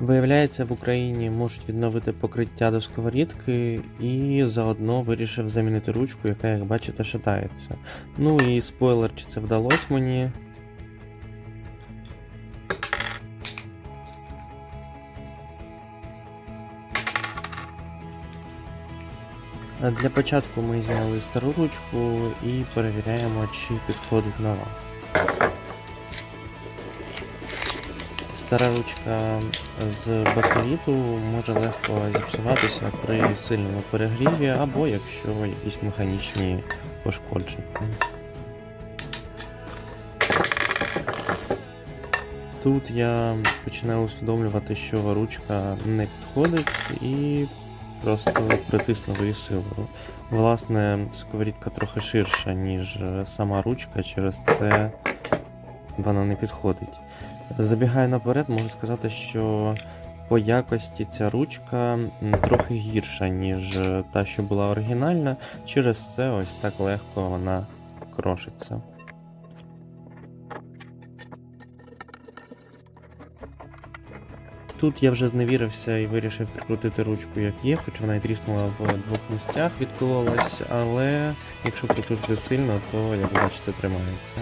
Виявляється, в Україні можуть відновити покриття до сковорідки і заодно вирішив замінити ручку, яка, як бачите, шатається. Ну і спойлер, чи це вдалося мені. Для початку ми зняли стару ручку і перевіряємо, чи підходить нова. Стара ручка з бакеліту може легко зіпсуватися при сильному перегріві або якщо якісь механічні пошкодження. Тут я починаю усвідомлювати, що ручка не підходить і просто притиснув її силою. Власне, сковорідка трохи ширша, ніж сама ручка, через це вона не підходить. Забігаю наперед, можу сказати, що по якості ця ручка трохи гірша, ніж е, та, що була оригінальна. Через це ось так легко вона крошиться. Тут я вже зневірився і вирішив прикрутити ручку як є, хоч вона і тріснула в двох місцях, відкололась, але якщо прикрутити сильно, то, як бачите, тримається.